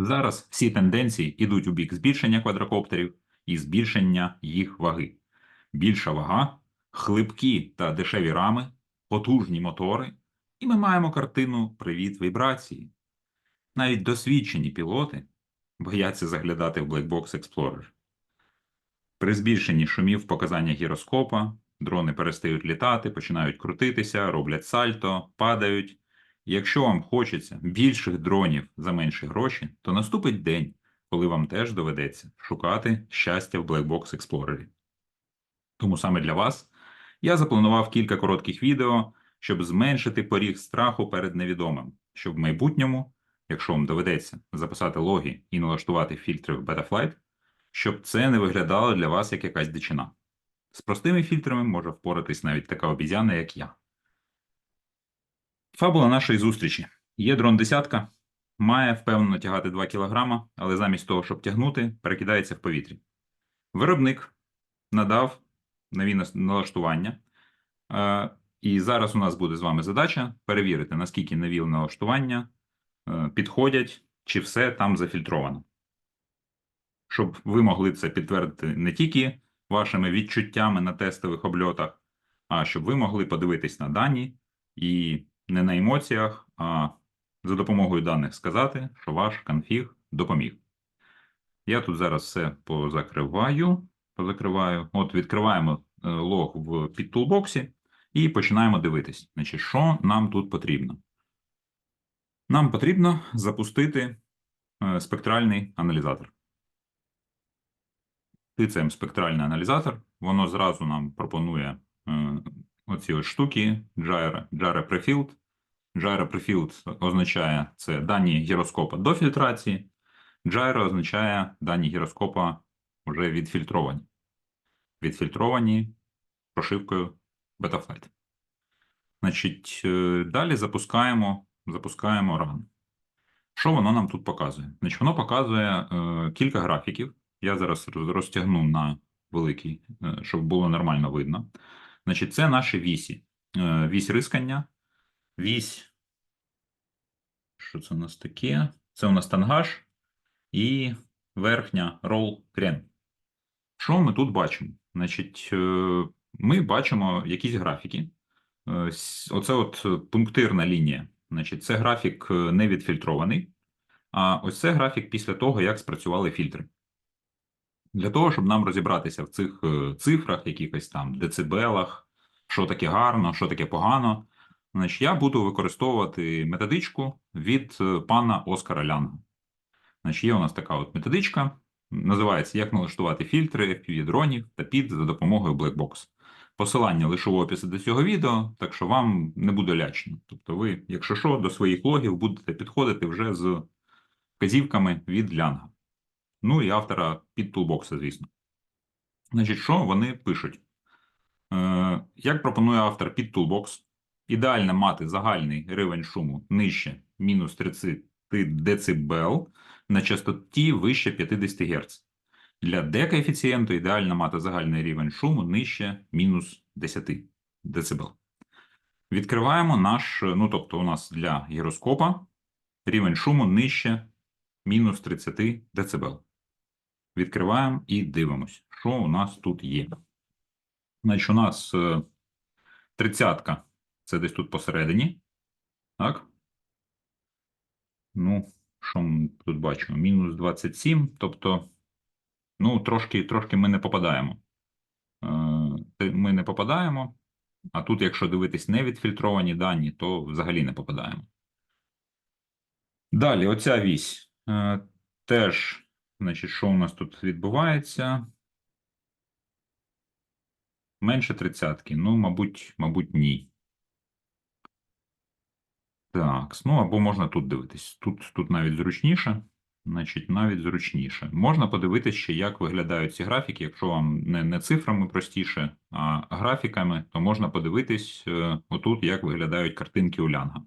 Зараз всі тенденції йдуть у бік збільшення квадрокоптерів і збільшення їх ваги. Більша вага, хлипкі та дешеві рами, потужні мотори, і ми маємо картину привіт вібрації. Навіть досвідчені пілоти бояться заглядати в Black Box Explorer. При збільшенні шумів показання гіроскопа дрони перестають літати, починають крутитися, роблять сальто, падають. Якщо вам хочеться більших дронів за менші гроші, то наступить день, коли вам теж доведеться шукати щастя в Black Box Explorer. Тому саме для вас я запланував кілька коротких відео, щоб зменшити поріг страху перед невідомим, щоб в майбутньому, якщо вам доведеться записати логи і налаштувати фільтри в Betaflight, щоб це не виглядало для вас як якась дичина. З простими фільтрами може впоратись навіть така обізяна, як я. Фабула нашої зустрічі. Є дрон десятка, має впевнено тягати 2 кг, але замість того, щоб тягнути, перекидається в повітрі. Виробник надав нові налаштування. Е, І зараз у нас буде з вами задача перевірити, наскільки нові налаштування е, підходять, чи все там зафільтровано. Щоб ви могли це підтвердити не тільки вашими відчуттями на тестових обльотах, а щоб ви могли подивитись на дані і не на емоціях, а за допомогою даних сказати, що ваш конфіг допоміг. Я тут зараз все позакриваю. позакриваю. От відкриваємо е, лог в підтулбоксі і починаємо дивитись. Значить, що нам тут потрібно? Нам потрібно запустити е, спектральний аналізатор. Тицяємо спектральний аналізатор, воно зразу нам пропонує е, оці ось штуки Gyro, Gyro Prefield. Gyro Prefield означає це дані гіроскопа до фільтрації. Gyro означає дані гіроскопа вже відфільтровані. Відфільтровані прошивкою Betaflight. Значить, е, далі запускаємо, запускаємо ран. Що воно нам тут показує? Значить, воно показує е, кілька графіків. Я зараз розтягну на великий, е, щоб було нормально видно. Значить, це наші вісі. Е, Вісь рискання, вісь. Що це у нас таке? Це у нас тангаж і верхня рол крен. Що ми тут бачимо? Значить, е, ми бачимо якісь графіки. Е, Оце от пунктирна лінія. Значить, це графік е, не відфільтрований. А ось це графік після того, як спрацювали фільтри. Для того, щоб нам розібратися в цих цифрах, якихось там децибелах, що таке гарно, що таке погано, значить, я буду використовувати методичку від е, пана Оскара Лянга. Значить, є у нас така от методичка, називається Як налаштувати фільтри FPV дронів та під за допомогою Blackbox. Посилання лише в описі до цього відео, так що вам не буде лячно. Тобто ви, якщо що, до своїх логів будете підходити вже з вказівками від Лянга. Ну і автора під тулбокса, звісно. Значить, що вони пишуть? Е, як пропонує автор під тулбокс, ідеально мати загальний рівень шуму нижче мінус 30 дБ на частоті вище 50 Гц. Для D-коефіцієнту ідеально мати загальний рівень шуму нижче мінус 10 дБ. Відкриваємо наш, ну тобто у нас для гіроскопа рівень шуму нижче мінус 30 дБ. Відкриваємо і дивимось, що у нас тут є. Значить, у нас е, тридцятка це десь тут посередині. Так? Ну, що ми тут бачимо? Мінус 27, тобто, ну, трошки, трошки ми не попадаємо. Е, Ми не попадаємо, а тут, якщо дивитись невідфільтровані дані, то взагалі не попадаємо. Далі, оця вісь. Е, Теж, значить, що у нас тут відбувається? Менше тридцятки. Ну, мабуть, мабуть, ні. Так, ну або можна тут дивитись. Тут, тут навіть зручніше. Значить, навіть зручніше. Можна подивитися ще, як виглядають ці графіки. Якщо вам не, не цифрами простіше, а графіками, то можна подивитись е, отут, як виглядають картинки у Лянга.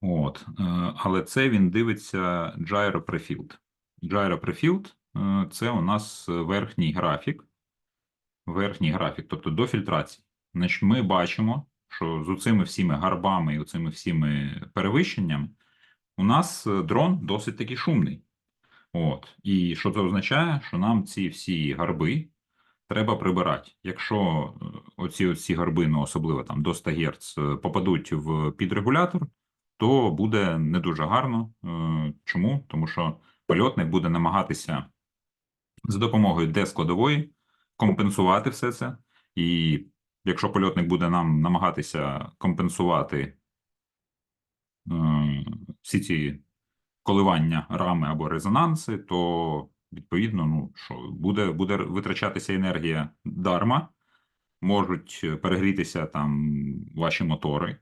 От, е, але це він дивиться Gyro Prefield. Gyro Prefield е, це у нас верхній графік. Верхній графік, тобто до фільтрації. Значить, ми бачимо, що з цими всіми гарбами і цими всіми перевищеннями у нас е, дрон досить таки шумний. От. І що це означає? Що нам ці всі гарби треба прибирати. Якщо е, оці, оці гарби, ну особливо там до 100 Гц, е, попадуть в підрегулятор, то буде не дуже гарно. Чому? Тому що польотник буде намагатися за допомогою D-складової компенсувати все це. І якщо польотник буде нам намагатися компенсувати е, всі ці коливання рами або резонанси, то відповідно, ну що буде, буде витрачатися енергія дарма, можуть перегрітися там ваші мотори,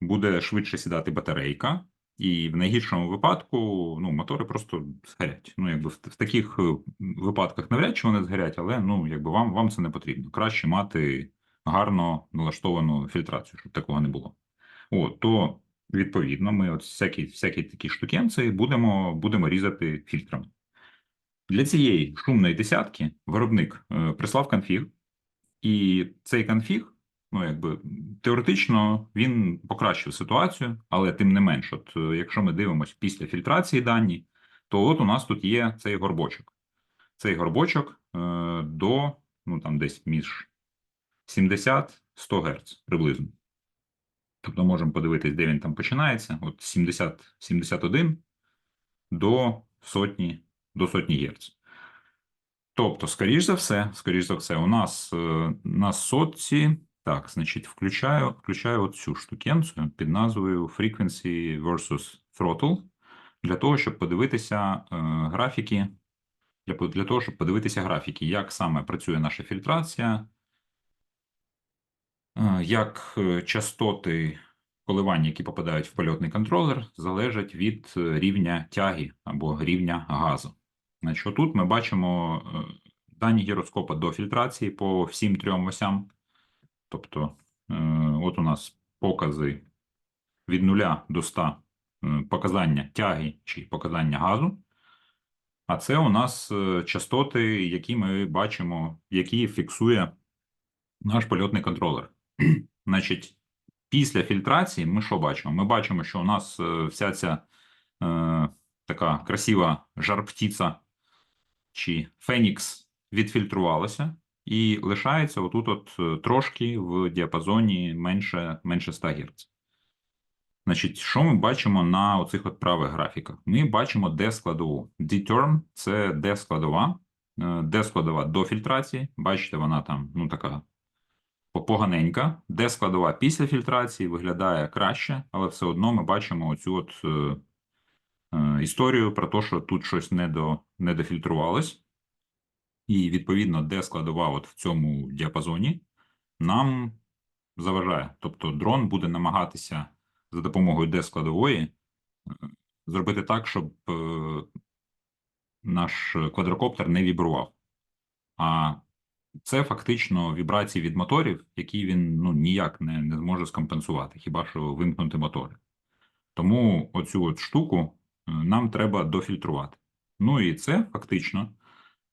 буде швидше сідати батарейка, і в найгіршому випадку ну, мотори просто згорять. Ну, якби в, таких е, випадках навряд чи вони згорять, але ну, якби вам, вам це не потрібно. Краще мати гарно налаштовану фільтрацію, щоб такого не було. От, то відповідно, ми от всякі, всякі такі штукенці будемо, будемо різати фільтрами. Для цієї шумної десятки виробник е, прислав конфіг, і цей конфіг, ну якби теоретично він покращив ситуацію, але тим не менш, от е, якщо ми дивимося після фільтрації дані, то от у нас тут є цей горбочок. Цей горбочок е, до ну там десь між 70-100 Гц приблизно. Тобто можемо подивитись, де він там починається. От 70, 71 до сотні, до сотні Гц. Тобто, скоріш за все, скоріш за все, у нас е, на сотці, так, значить, включаю, включаю от цю штукенцію під назвою Frequency versus Throttle, для того, щоб подивитися е, графіки, для, для того, щоб подивитися графіки, як саме працює наша фільтрація, е, як е, частоти коливання, які попадають в польотний контролер, залежать від е, рівня тяги або рівня газу. Значить, тут ми бачимо е, дані гіроскопа до фільтрації по всім трьом осям. Тобто, е, от у нас покази від 0 до 100 е, показання тяги чи показання газу. А це у нас е, частоти, які ми бачимо, які фіксує наш польотний контролер. Значить, після фільтрації ми що бачимо? Ми бачимо, що у нас вся ця е, така красива жар-птиця чи Фенікс відфільтрувалася і лишається отут от е, трошки в діапазоні менше, менше 100 Гц. Значить, що ми бачимо на оцих от правих графіках? Ми бачимо D-складову. D-term – це D-складова. Е, D-складова до фільтрації. Бачите, вона там, ну, така поганенька. D-складова після фільтрації виглядає краще, але все одно ми бачимо оцю от е, е, історію про те, що тут щось не, до, не дофільтрувалось. І, відповідно, де складова от в цьому діапазоні нам заважає. Тобто дрон буде намагатися за допомогою де складової е, зробити так, щоб е, наш квадрокоптер не вібрував. А це фактично вібрації від моторів, які він ну, ніяк не, не зможе скомпенсувати, хіба що вимкнути мотори. Тому оцю от штуку е, нам треба дофільтрувати. Ну і це фактично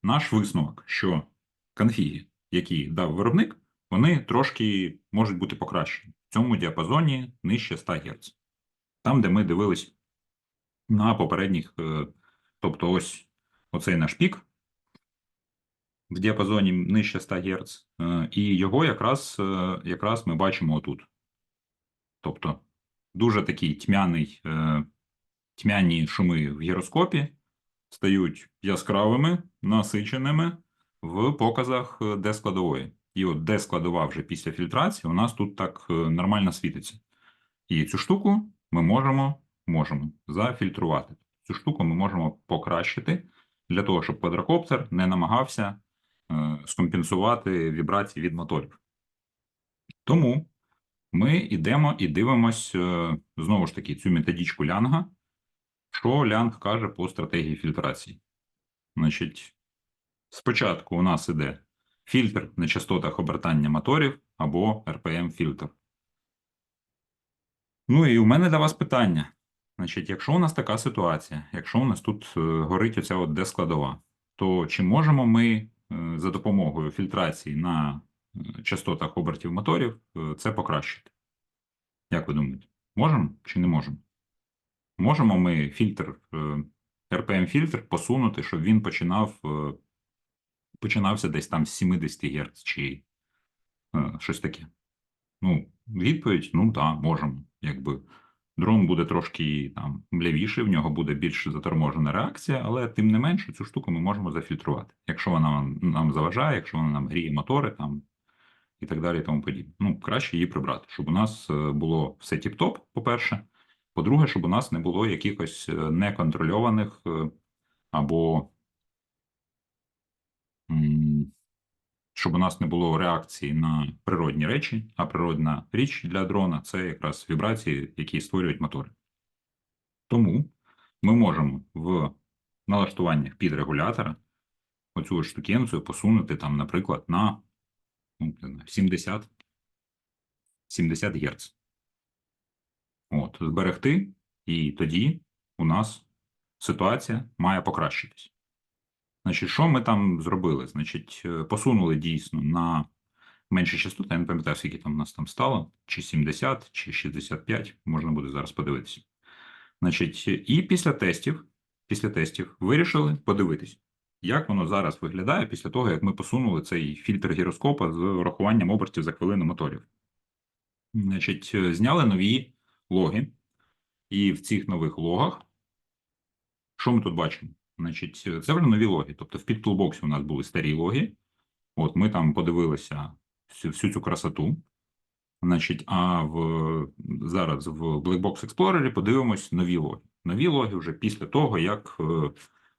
наш висновок, що конфіги, які дав виробник, вони трошки можуть бути покращені в цьому діапазоні нижче 100 Гц. Там, де ми дивились на попередніх, е, тобто ось оцей наш пік в діапазоні нижче 100 Гц, е, і його якраз, е, якраз ми бачимо отут. Тобто дуже такий тьмяний, тьмяні шуми в гіроскопі стають яскравими, насиченими в показах D складової. І от D складова вже після фільтрації у нас тут так е, нормально світиться. І цю штуку ми можемо, можемо зафільтрувати. Цю штуку ми можемо покращити для того, щоб квадрокоптер не намагався е, скомпенсувати вібрації від моторів. Тому ми йдемо і дивимось е, знову ж таки цю методичку Лянга, що Лянг каже по стратегії фільтрації. Значить, спочатку у нас іде фільтр на частотах обертання моторів або RPM-фільтр. Ну і у мене для вас питання. Значить, якщо у нас така ситуація, якщо у нас тут е, горить оця от D-складова, то чи можемо ми е, за допомогою фільтрації на е, частотах обертів моторів це покращити? Як ви думаєте, можемо чи не можемо? Можемо ми фільтр, RPM-фільтр посунути, щоб він починав, е, починався десь там з 70 Гц чи е, щось таке. Ну, відповідь: ну так, можемо. Якби дрон буде трошки там лявіший, в нього буде більш заторможена реакція, але тим не менше цю штуку ми можемо зафільтрувати. Якщо вона нам- заважає, якщо вона нам гріє мотори там і так далі, і тому подібне. Ну, краще її прибрати, щоб у нас е, було все тіп-топ, по-перше. По-друге, щоб у нас не було якихось е, неконтрольованих е, або щоб у нас не було реакції на природні речі, а природна річ для дрона це якраз вібрації, які створюють мотори. Тому ми можемо в налаштуваннях під регулятора оцю штукенцію посунути там, наприклад, на ну, не знаю, 70, 70 Гц. От, зберегти, і тоді у нас ситуація має покращитись. Значить, що ми там зробили? Значить, е, посунули дійсно на менші частоти, я не пам'ятаю, скільки там у нас там стало, чи 70, чи 65, можна буде зараз подивитися. Значить, і після тестів, після тестів вирішили подивитись, як воно зараз виглядає після того, як ми посунули цей фільтр гіроскопа з урахуванням обертів за хвилину моторів. Значить, е, зняли нові логи, і в цих нових логах, що ми тут бачимо? Значить, це вже нові логи. Тобто в підтулбоксі у нас були старі логи. От ми там подивилися всю, всю цю красоту. Значить, а в зараз в Blackbox Explorer подивимось нові логи. Нові логи вже після того, як е,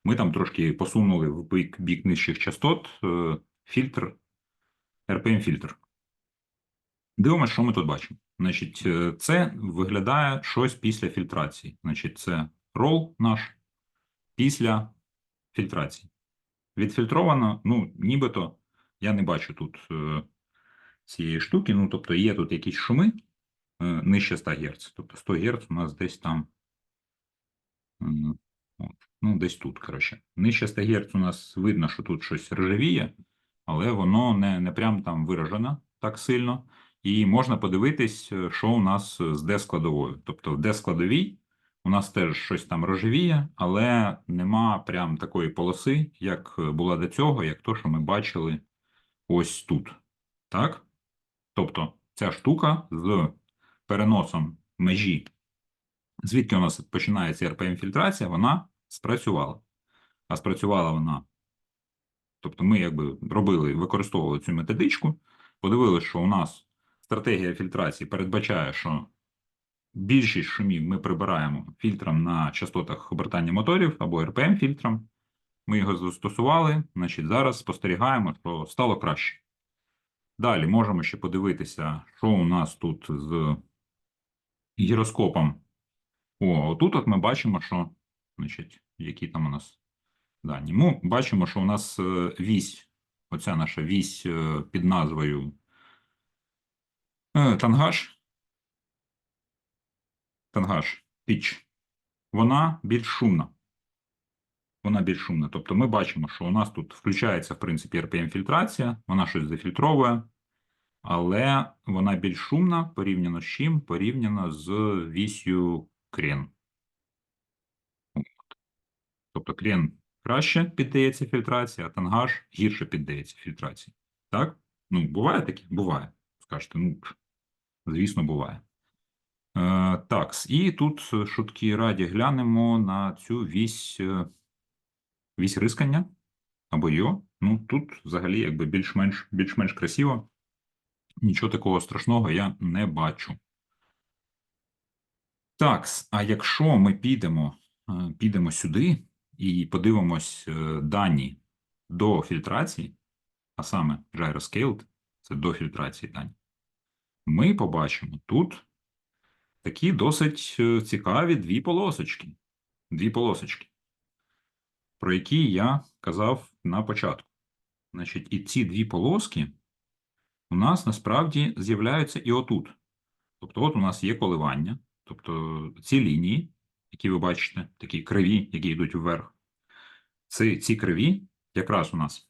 ми там трошки посунули в бік, бік нижчих частот е, фільтр, RPM-фільтр. Дивимося, що ми тут бачимо. Значить, е, це виглядає щось після фільтрації. Значить, це рол наш після фільтрації. Відфільтровано, ну, нібито я не бачу тут е, цієї штуки. Ну, тобто є тут якісь шуми е, нижче 100 Гц. Тобто 100 Гц у нас десь там. м, От, ну, десь тут, коротше. Нижче 100 Гц у нас видно, що тут щось ржавіє, але воно не, не прям там виражено так сильно. І можна подивитись, е, що у нас з D-складовою. Тобто в D-складовій у нас теж щось там рожевіє, але нема прям такої полоси, як е, була до цього, як то, що ми бачили ось тут. Так? Тобто ця штука з переносом межі, звідки у нас починається RPM-фільтрація, вона спрацювала. А спрацювала вона. Тобто ми якби робили, використовували цю методичку, подивилися, що у нас стратегія фільтрації передбачає, що більшість шумів ми прибираємо фільтром на частотах обертання моторів або RPM-фільтром. Ми його застосували, значить, зараз спостерігаємо, що стало краще. Далі можемо ще подивитися, що у нас тут з гіроскопом. О, отут от ми бачимо, що, значить, які там у нас дані. Ми бачимо, що у нас е, вісь, оця наша вісь е, під назвою тангаж. Тангаж, піч, вона більш шумна. Вона більш шумна. Тобто ми бачимо, що у нас тут включається, в принципі, RPM-фільтрація, вона щось зафільтровує, але вона більш шумна порівняно з чим? Порівняно з вісью крен. Тобто крен краще піддається фільтрації, а тангаж гірше піддається фільтрації. Так? Ну, буває таке? Буває. Скажете, ну, звісно, буває. Е, такс. І тут е, шутки раді глянемо на цю вісь, е, вісь рискання або йо. Ну, тут взагалі якби більш-менш більш-менш красиво. Нічого такого страшного я не бачу. Такс. А якщо ми підемо, е, підемо сюди і подивимось дані до фільтрації, а саме Gyroscaled, це до фільтрації дані, ми побачимо тут такі досить е, цікаві дві полосочки. Дві полосочки, про які я казав на початку. Значить, і ці дві полоски у нас насправді з'являються і отут. Тобто, от у нас є коливання, тобто ці лінії, які ви бачите, такі криві, які йдуть вверх, ці, ці криві якраз у нас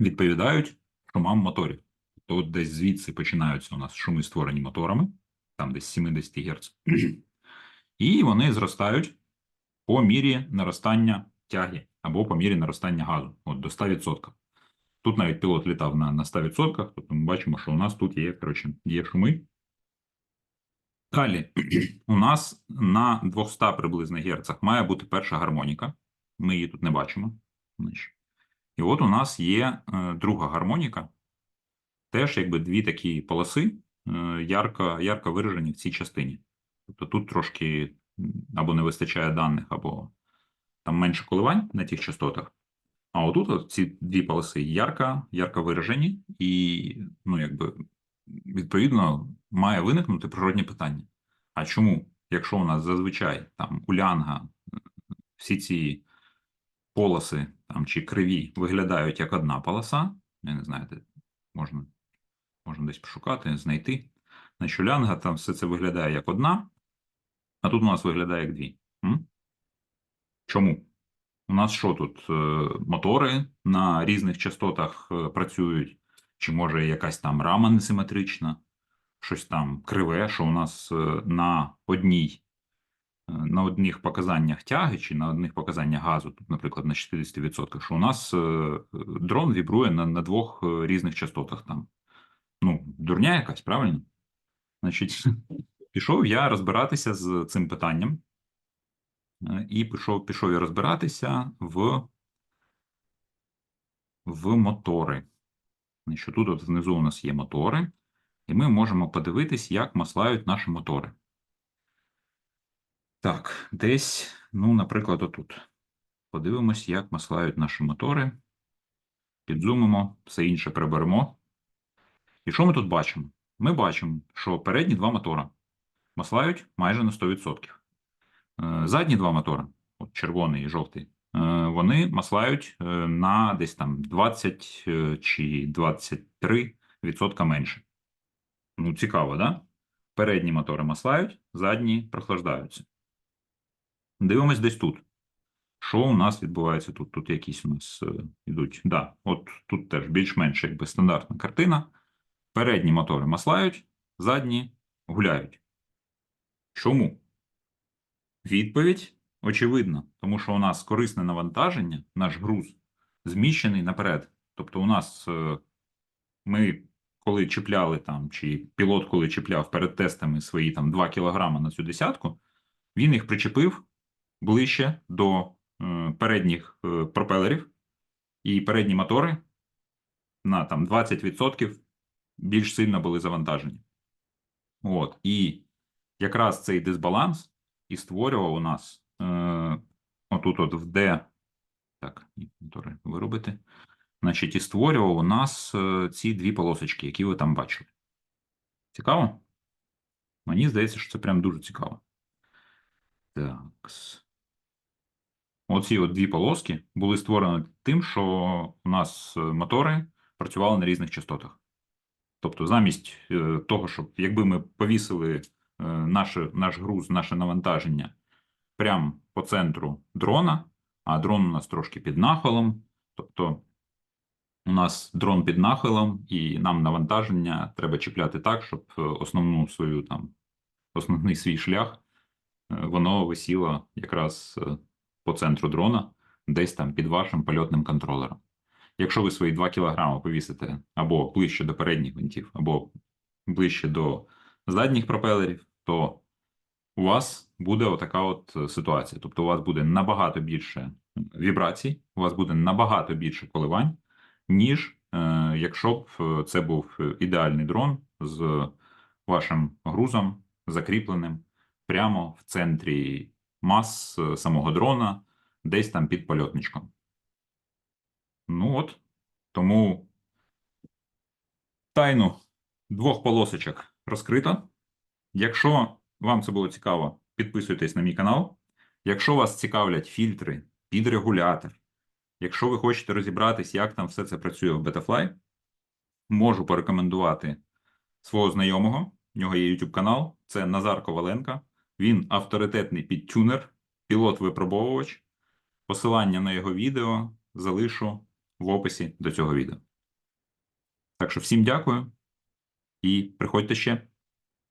відповідають шумам моторів. Тобто, от десь звідси починаються у нас шуми, створені моторами, там десь 70 Гц. І вони зростають по мірі наростання тяги або по мірі наростання газу от до 100%. Тут навіть пілот літав на, на 100%, тобто ми бачимо, що у нас тут є, коротше, є шуми. Далі, у нас на 200 приблизно герцах має бути перша гармоніка. Ми її тут не бачимо. І от у нас є е, друга гармоніка. Теж якби дві такі полоси, е, ярко, ярко виражені в цій частині. Тобто тут трошки або не вистачає даних, або там менше коливань на тих частотах. А отут от ці дві полоси ярко, ярко виражені, і ну, якби, відповідно має виникнути природні питання. А чому, якщо у нас зазвичай там у лянга е, всі ці полоси там, чи криві виглядають як одна полоса, я не знаю, можна, можна десь пошукати, знайти. Значить, лянга там все це виглядає як одна, а тут у нас виглядає як дві. М? Чому? У нас що тут? е, Мотори на різних частотах е, працюють, чи може якась там рама несиметрична, щось там криве, що у нас е, на одній, на одних показаннях тяги, чи на одних показаннях газу, тут, наприклад, на 60%, що у нас дрон вібрує на, на двох різних частотах там. Ну, дурня якась, правильно? Значить, пішов я розбиратися з цим питанням. Е, І пішов, пішов я розбиратися в, в мотори. Значить, тут от внизу у нас є мотори, і ми можемо подивитись, як маслають наші мотори. Так, десь, ну, наприклад, отут. Подивимось, як маслають наші мотори. Підзумимо, все інше приберемо. І що ми тут бачимо? Ми бачимо, що передні два мотора маслають майже на 100%. Е, Задні два мотора, от червоний і жовтий, е, вони маслають е, на десь там 20 е, чи 23 відсотка менше. Ну, цікаво, да? Передні мотори маслають, задні прохлаждаються. Дивимось десь тут. Що у нас відбувається тут? Тут якісь у нас йдуть. Да, от тут теж більш-менш якби стандартна картина. Передні мотори маслають, задні гуляють. Чому? Відповідь очевидна, тому що у нас корисне навантаження, наш груз зміщений наперед. Тобто, у нас е, ми, коли чіпляли там, чи пілот, коли чіпляв перед тестами свої там 2 кілограми на цю десятку, він їх причепив ближче до е, передніх е, пропелерів, і передні мотори на там 20% більш сильно були завантажені. От, і якраз цей дисбаланс і створював у нас е, отут от в D, так, виробити, значить, і створював у нас е, ці дві полосочки, які ви там бачили. Цікаво? Мені здається, що це прям дуже цікаво. Так. Оці от дві полоски були створені тим, що у нас е, мотори працювали на різних частотах. Тобто, замість е, того, щоб якби ми повісили е, наше, наш груз, наше навантаження прямо по центру дрона, а дрон у нас трошки під нахилом, тобто у нас дрон під нахилом, і нам навантаження треба чіпляти так, щоб е, основну свою там, основний свій шлях воно висіло якраз по центру дрона, десь там під вашим польотним контролером. Якщо ви свої 2 кг повісите або ближче до передніх гвинтів, або ближче до задніх пропелерів, то у вас буде отака от е, ситуація. Тобто у вас буде набагато більше вібрацій, у вас буде набагато більше коливань, ніж е, якщо б е, це був ідеальний дрон з вашим грузом закріпленим прямо в центрі мас е, самого дрона, десь там під польотничком. Ну от, тому тайну двох полосочок розкрито. Якщо вам це було цікаво, підписуйтесь на мій канал. Якщо вас цікавлять фільтри під регулятор, якщо ви хочете розібратись, як там все це працює в Betafly, можу порекомендувати свого знайомого. В нього є YouTube канал, це Назар Коваленко. Він авторитетний підтюнер, пілот-випробовувач. Посилання на його відео залишу в описі до цього відео. Так що всім дякую і приходьте ще.